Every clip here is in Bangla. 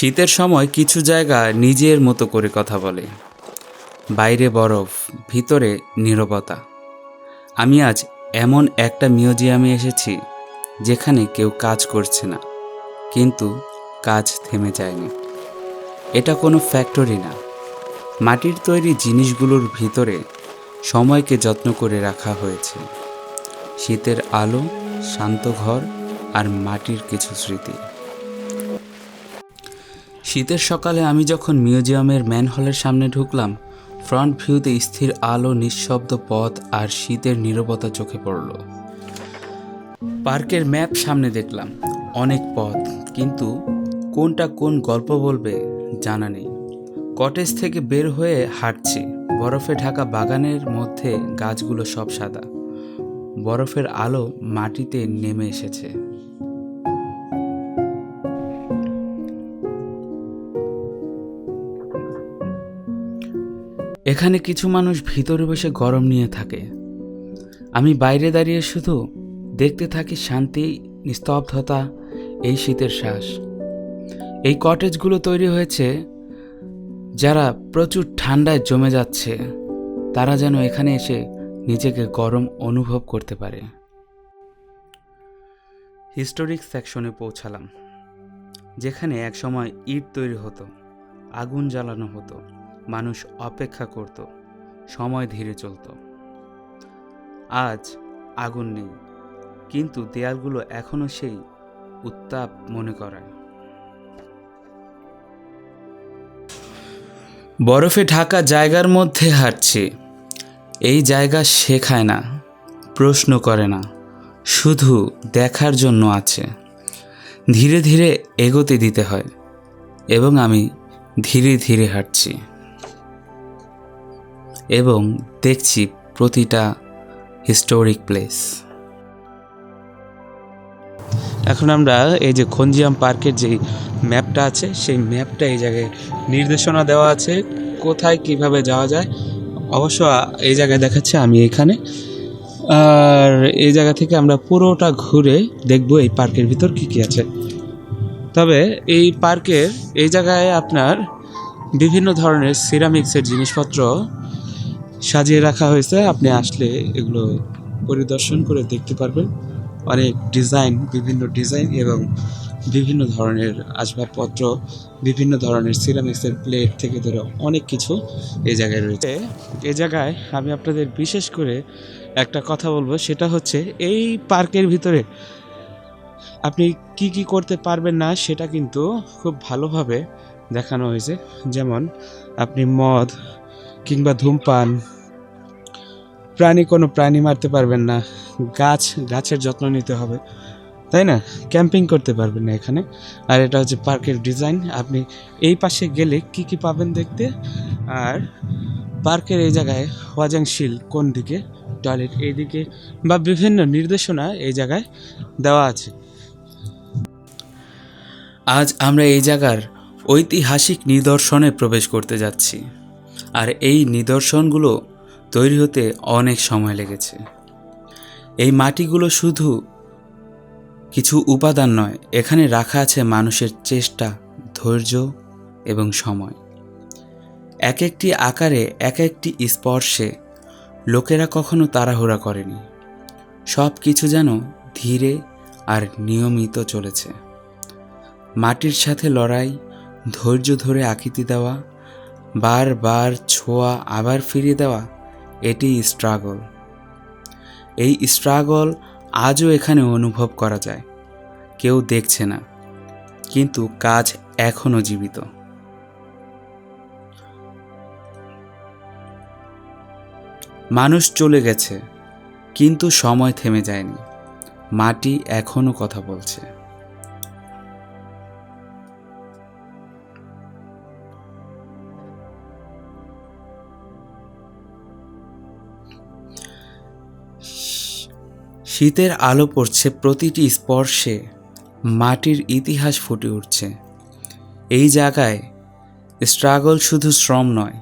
শীতের সময় কিছু জায়গা নিজের মতো করে কথা বলে। বাইরে বরফ, ভিতরে নীরবতা। আমি আজ এমন একটা মিউজিয়ামে এসেছি যেখানে কেউ কাজ করছে না, কিন্তু কাজ থেমে যায়নি। এটা কোনো ফ্যাক্টরি না। মাটির তৈরি জিনিসগুলোর ভিতরে সময়কে যত্ন করে রাখা হয়েছে। শীতের আলো, শান্ত ঘর আর মাটির কিছু স্মৃতি। শীতের সকালে আমি যখন মিউজিয়ামের ম্যান হলের সামনে ঢুকলাম, ফ্রন্ট ভিউতে স্থির আলো, নিঃশব্দ পথ আর শীতের নীরবতা চোখে পড়ল। পার্কের ম্যাপ সামনে দেখলাম, অনেক পথ, কিন্তু কোনটা কোন গল্প বলবে জানা নেই। কটেজ থেকে বের হয়ে হাঁটছি, বরফে ঢাকা বাগানের মধ্যে গাছগুলো সব সাদা। বরফের আলো মাটিতে নেমে এসেছে। এখানে কিছু মানুষ ভিতরে বসে গরম নিয়ে থাকে। আমি বাইরে দাঁড়িয়ে শুধু দেখতে থাকি শান্তি, নিস্তব্ধতা, এই শীতের শ্বাস। এই কটেজগুলো তৈরি হয়েছে যারা প্রচুর ঠান্ডায় জমে যাচ্ছে। তারা যেন এখানে এসে নিজেকে গরম অনুভব করতে পারে। হিস্টোরিক সেকশনে পৌঁছালাম, যেখানে একসময় ইট তৈরি হতো, আগুন জ্বালানো হতো। মানুষ অপেক্ষা করত, সময় ধীরে চলতো। আজ আগুন নেই, কিন্তু দেয়ালগুলো এখনও সেই উত্তাপ মনে করায়। বরফে ঢাকা জায়গার মধ্যে হাঁটছে, এই জায়গা শেখায় না, প্রশ্ন করে না, শুধু দেখার জন্য আছে। ধীরে ধীরে এগোতে দিতে হয়, এবং আমি ধীরে ধীরে হাঁটছি। এবং দেখছি প্রতিটা হিস্টোরিক প্লেস এখন আমরা এই যে খঞ্জিয়াম পার্কের যে ম্যাপটা আছে, সেই ম্যাপটা এই জায়গায় নির্দেশনা দেওয়া আছে, কোথায় কীভাবে যাওয়া যায়। অবশ্য এই জায়গায় দেখাচ্ছে আমি এখানে। আর এই জায়গা থেকে আমরা পুরোটা ঘুরে দেখব এই পার্কের ভিতর কি কি আছে। তবে এই পার্কের, এই জায়গায় আপনার বিভিন্ন ধরনের সিরামিক্সের জিনিসপত্র সাজিয়ে রাখা হয়েছে। আপনি আসলে এগুলো পরিদর্শন করে দেখতে পারবেন। অনেক ডিজাইন, বিভিন্ন ডিজাইন এবং বিভিন্ন ধরনের আসবাবপত্র, বিভিন্ন ধরনের সিরামিক্সের প্লেট থেকে ধরে অনেক কিছু এই জায়গায় রয়েছে। এ জায়গায় আমি আপনাদের বিশেষ করে একটা কথা বলব, সেটা হচ্ছে এই পার্কের ভিতরে আপনি কি কি করতে পারবেন না, সেটা কিন্তু খুব ভালোভাবে দেখানো হয়েছে। যেমন আপনি মদ কিংবা ধূমপান, প্রাণী কোনো প্রাণী মারতে পারবেন না। গাছ, গাছের যত্ন নিতে হবে, তাই না? ক্যাম্পিং করতে পারবেন না এখানে। আর এটা হচ্ছে পার্কের ডিজাইন। আপনি এই পাশে গেলে কি কি পাবেন দেখতে? আর পার্কের এই জায়গায় হোয়াজাংশিল কোন দিকে? টয়লেট এই দিকে বা বিভিন্ন নির্দেশনা এই জায়গায় দেওয়া আছে। আজ আমরা এই জায়গার ঐতিহাসিক নিদর্শনে প্রবেশ করতে যাচ্ছি। আর এই নিদর্শনগুলো তৈরি হতে অনেক সময় লেগেছে। এই মাটিগুলো শুধু কিছু উপাদান নয়, এখানে রাখা আছে মানুষের চেষ্টা, ধৈর্য এবং সময়। এক একটি আকারে এক একটি স্পর্শে লোকেরা কখনো তাড়াহুড়া করেনি। সব কিছু যেন ধীরে আর নিয়মিত চলেছে। মাটির সাথে লড়াই, ধৈর্য ধরে আকৃতি দেওয়া বারবার ছোঁয়া আবার ফিরিয়ে দেওয়া, এটি স্ট্রাগল এই স্ট্রাগল আজও এখানে অনুভব করা যায়। কেউ দেখছে না, কিন্তু কাজ এখনও জীবিত। মানুষ চলে গেছে, কিন্তু সময় থেমে যায়নি। মাটি এখনও কথা বলছে। শীতের আলো পড়ছে প্রতিটি স্পর্শে, মাটির ইতিহাস ফুটে উঠছে। এই জায়গায় স্ট্রাগল শুধু শ্রম নয়,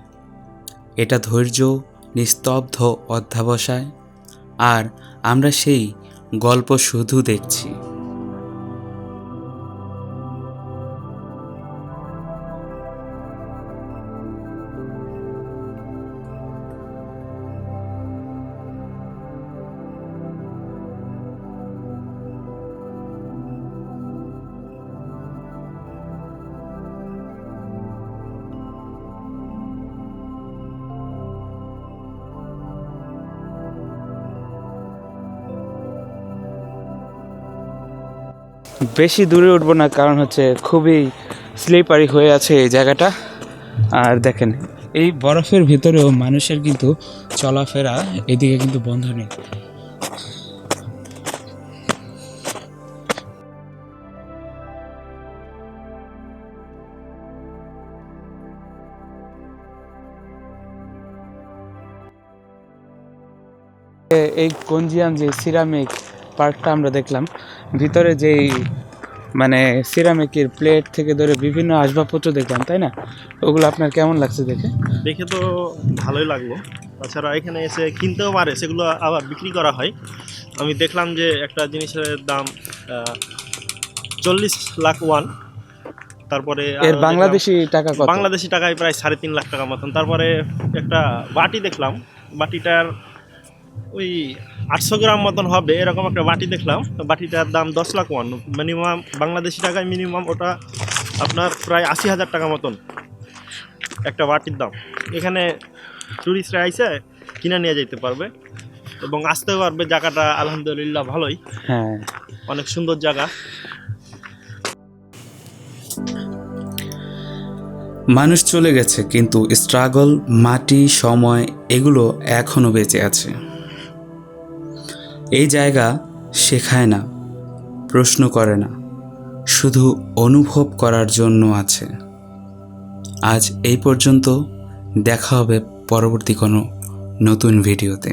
এটা ধৈর্য, নিস্তব্ধ অধ্যাবসায়, আর আমরা সেই গল্প শুধু দেখছি। বেশি দূরে উঠবো না, কারণ হচ্ছে খুবই স্লিপারি হয়ে আছে এই জায়গাটা। আর দেখেন, এই বরফের ভিতরেও মানুষের কিন্তু চলাফেরা এদিকে কিন্তু বন্ধ নেই। এই কঞ্জিয়াম যে সিরামিক পার্কটা আমরা দেখলাম। ভিতরে যেই মানে সিরামিকের প্লেট থেকে ধরে বিভিন্ন আসবাবপত্র দেখলাম তাই না? ওগুলো আপনার কেমন লাগছে দেখে? দেখে তো ভালোই লাগল। তাছাড়া এখানে এসে কিনতেও পারে সেগুলো আবার বিক্রি করা হয়। আমি দেখলাম যে একটা জিনিসের দাম চল্লিশ লাখ ওয়ান। তারপরে এর বাংলাদেশি টাকা কত? বাংলাদেশি টাকায় প্রায় সাড়ে তিন লাখ টাকা মতন। তারপরে একটা বাটি দেখলাম। বাটিটার ওই আটশো গ্রাম মতন হবে এরকম একটা বাটি দেখলাম। বাটিটার দাম দশ লাখ ওয়ান। মিনিমাম বাংলাদেশি টাকায় মিনিমাম ওটা আপনার প্রায় আশি হাজার টাকা মতন। একটা বাটির দাম। এখানে টুরিস্টরা আইসে কিনে নিয়ে যেতে পারবে এবং আসতেও পারবে। জায়গাটা আলহামদুলিল্লাহ ভালোই। হ্যাঁ। অনেক সুন্দর জায়গা। মানুষ চলে গেছে কিন্তু স্ট্রাগল মাটি সময় এগুলো এখনও বেঁচে আছে। এই জায়গা শেখায় না, প্রশ্ন করে না, শুধু অনুভব করার জন্য আছে। আজ এই পর্যন্ত দেখা হবে পরবর্তী কোনো নতুন ভিডিওতে।